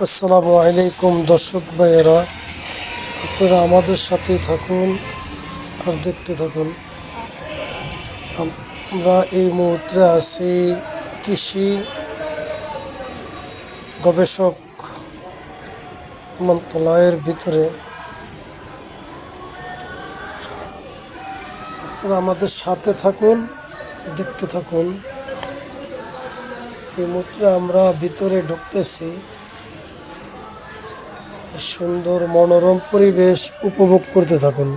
আসসালামু আলাইকুম, দর্শক ভাইয়েরা। আপনারা আমাদের সাথেই থাকুন আর দেখতে থাকুন। আমরা এই মুহূর্তে আছি কৃষি গবেষক মন্ত্রণালয়ের ভিতরে। আপনারা আমাদের সাথে থাকুন, দেখতে থাকুন। এই মুহূর্তে আমরা ভিতরে ঢুকতেছি। সুন্দর মনোরম পরিবেশ উপভোগ করতে থাকুন।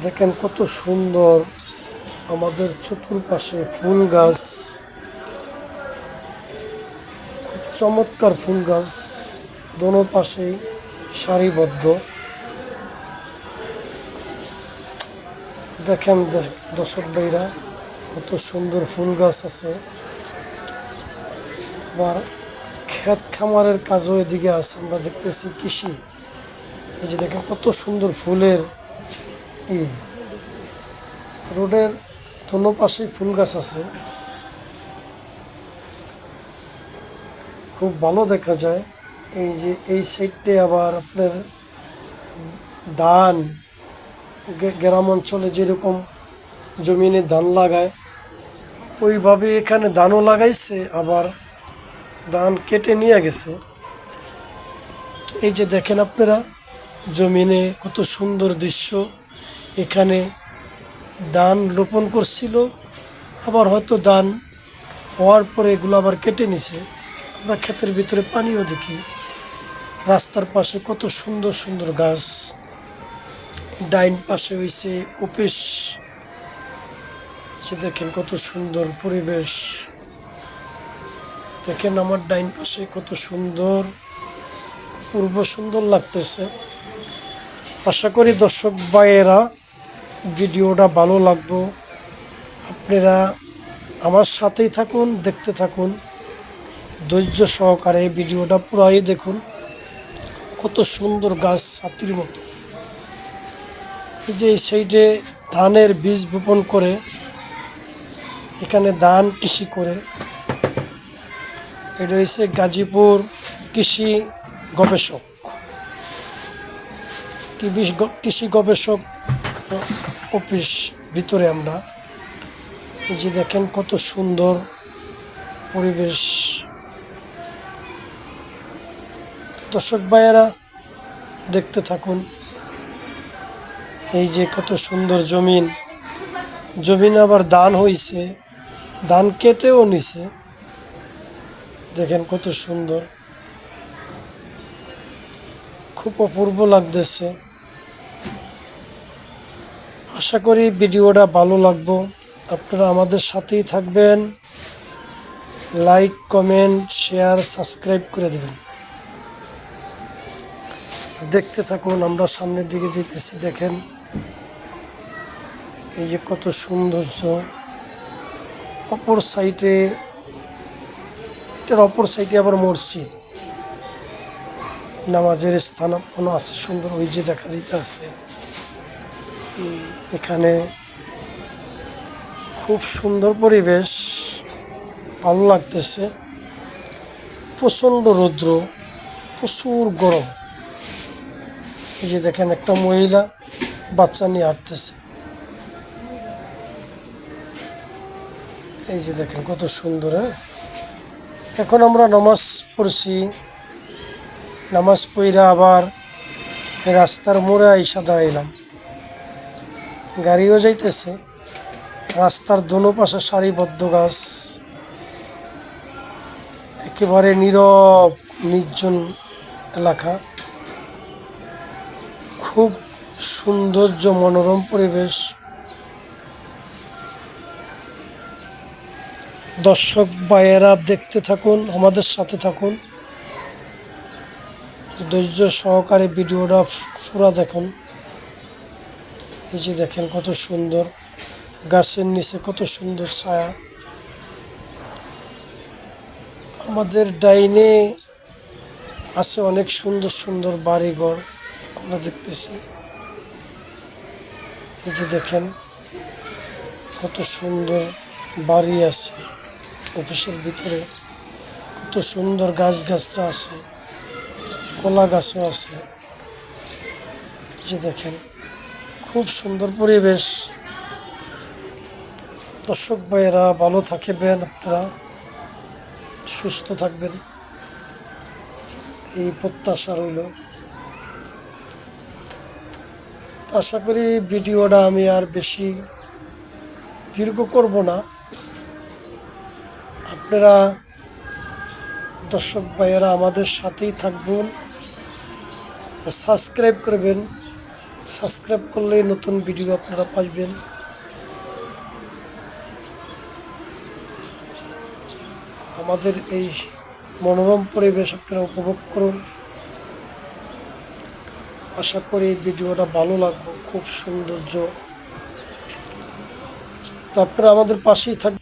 দেখেন কত সুন্দর আমাদের চতুর্পাশে ফুল গাছ। খুব চমৎকার ফুল গাছ। দোনো পাশেই সারিবদ্ধ। দেখেন দর্শক ভাইরা, কত সুন্দর ফুল গাছ আছে। আবার ক্ষেত খামারের কাজও এদিকে আছে। আমরা দেখতেছি কৃষি। এই যে দেখেন কত সুন্দর ফুলের ই। রোডের দোনো পাশেই ফুল গাছ আছে। খুব ভালো দেখা যায়। এই যে এই সাইডে আবার আপনার ধান গ্রাম অঞ্চলে যেরকম জমিনে ধান লাগায়, ওইভাবে এখানে ধানও লাগাইছে, আবার ধান কেটে নিয়ে গেছে। এই যে দেখেন আপনারা, জমিনে কত সুন্দর দৃশ্য। এখানে ধান রোপণ করছিল, আবার হয়তো ধান হওয়ার পরে এগুলো আবার কেটে নিছে। আমরা ক্ষেতের ভিতরে পানিও দেখি। রাস্তার পাশে কত সুন্দর সুন্দর গাছ। ডাইন পাশে হয়েছে অফিস। সে দেখেন কত সুন্দর পরিবেশ। দেখেন আমার ডাইন পাশে কত সুন্দর, পূর্ব সুন্দর লাগতেছে। আশা করি দর্শক ভাইয়েরা ভিডিওটা ভালো লাগবো। আপনারা আমার সাথেই থাকুন, দেখতে থাকুন। ধৈর্য সহকারে ভিডিওটা পুরাই দেখুন। কত সুন্দর গাছ ছাতির মতো। এই যে সাইডে ধানের বীজ বপন করে, এখানে ধান কৃষি করে। এটা হচ্ছে গাজীপুর কৃষি গবেষক। কৃষি গবেষক অফিস ভিতরে আমরা। এই যে দেখেন কত সুন্দর পরিবেশ। দর্শক ভাইয়েরা, দেখতে থাকুন। এই যে কত সুন্দর জমিন। জমিন আবার দান হইছে। ধান কেটেও নিছে। দেখেন কত সুন্দর। খুব অপূর্ব লাগতেছে। আশা করি ভিডিওটা ভালো লাগবো। আপনারা আমাদের সাথেই থাকবেন। লাইক, কমেন্ট, শেয়ার, সাবস্ক্রাইব করে দেবেন। দেখতে থাকুন, আমরা সামনের দিকে যেতেছি, দেখেন। এই যে কত সৌন্দর্য। অপর সাইডে এটার অপর সাইডে আবার মসজিদ। নামাজের স্থানাপন্ন আছে, সুন্দর ওই যে দেখা যেতে আছে এখানে খুব সুন্দর পরিবেশ, ভালো লাগতেছে। প্রচণ্ড রৌদ্র, প্রচুর গরম। এই যে দেখেন একটা মহিলা বাচ্চা নিয়ে হাঁটতেছে। এই যে দেখেন কত সুন্দর হ্যাঁ? এখন আমরা নামাজ পড়ছি। নামাজ পইরা আবার রাস্তার মোড়ে আইসা দাঁড়াইলাম। গাড়িও যাইতেছে। রাস্তার দোনো পাশে সারিবদ্ধ গাছ। একেবারে নীরব, নির্জন এলাকা। খুব সৌন্দর্য, মনোরম পরিবেশ। দর্শক ভাইয়েরা দেখতে থাকুন, আমাদের সাথে থাকুন। ধৈর্য সহকারে ভিডিওটা পুরা দেখুন। এই যে দেখেন কত সুন্দর, গাছের নিচে কত সুন্দর ছায়া। আমাদের ডাইনে আছে অনেক সুন্দর সুন্দর বাড়িঘর, আমরা দেখতেছি। এই যে দেখেন কত সুন্দর বাড়ি আছে, অফিসের ভিতরে কত সুন্দর গাছ গাছরা আছে, কলা গাছও আছে। যে দেখেন, খুব সুন্দর পরিবেশ। দর্শক ভাইয়েরা, ভালো থাকবেন আপনারা, সুস্থ থাকবেন। এই প্রত্যাশা রইল। আশা করি ভিডিওটা আমি আর বেশি দীর্ঘ করব না। আপনারা দর্শক ভাইয়েরা আমাদের সাথেই থাকবেন। সাবস্ক্রাইব করবেন। সাবস্ক্রাইব করলেই নতুন ভিডিও আপনারা পাইবেন। আমাদের এই মনোরম পরিবেশ আপনারা উপভোগ করুন। আশা করি এই ভিডিওটা ভালো লাগবে খুব সৌন্দর্য। তো আপনারা আমাদের পাশেই থাকবেন